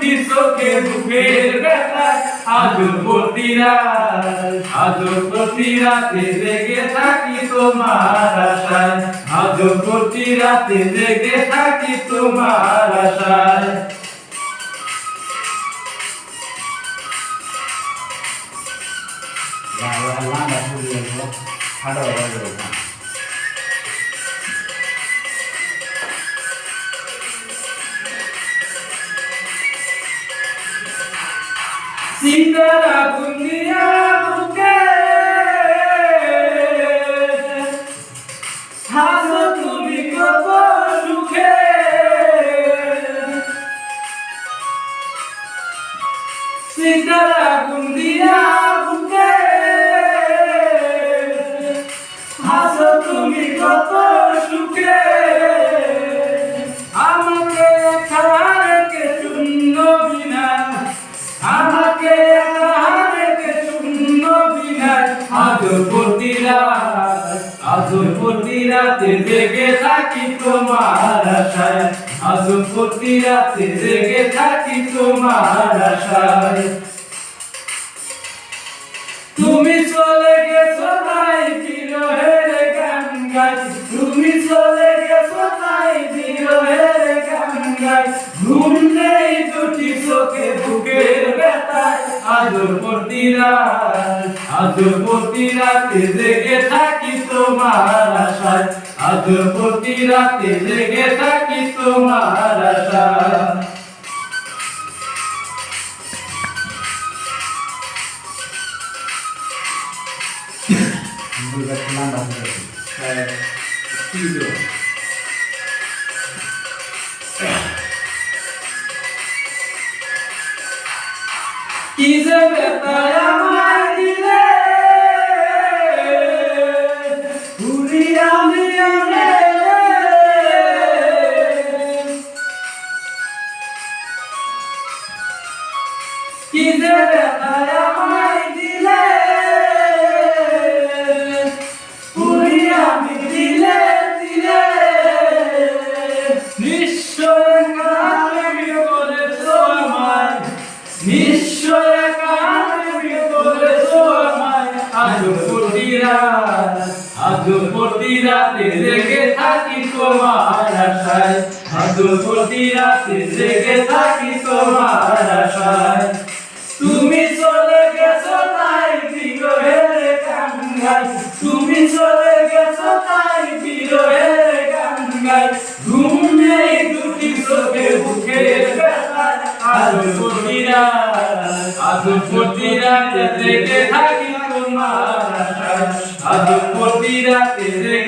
দুটি চোখে বুকের ব্যথায় আজ প্রতি রাত আজ প্রতি রাতে জেগে থাকি তোমার আশায় আজ প্রতি রাতে জেগে থাকি তোমার আশায় ঠান্ডা সীতারা বুনিয়া বুকে। হাসো তুমি কত সুখে। সীতারা বুনিয়া বুকে। হাসো তুমি কত সুখে। রাত থাকি তোমার আশায়। রাতে থাকি তোমার আশায়। তুমি চলে গেছো তাই বিরহের গান গাই। তুমি চলে গেছো তাই বিরহের গান গাই। ঘুম নেই দুটি চোখে বুকের ব্যথায়। আজ প্রতি রাত আজ প্রতি রাতে জেগে থাকি তোমার আশায়। আজ প্রতি রাতে জেগে থাকি তোমার আশায়। লাঙ্গা ফুলিয়ে কি যে বেতায় আমায় দিলে ঘুরিয়া নিয়া কি যে বেতায় আমায় দিলে? আজ প্রতি রাত আজ জেগে থাকি তোমার আশায় আজ প্রতি রাতে জেগে থাকি তোমার আশায় তুমি চলে গেছো তাই বিরহের গাই তুমি চলে গেছো তাই বিরহের গাই ঘুম নেই দুটি চোখে, বুকের রাত আজ প্রতি রাতে জেগে থাকি তোমার আশায় আজ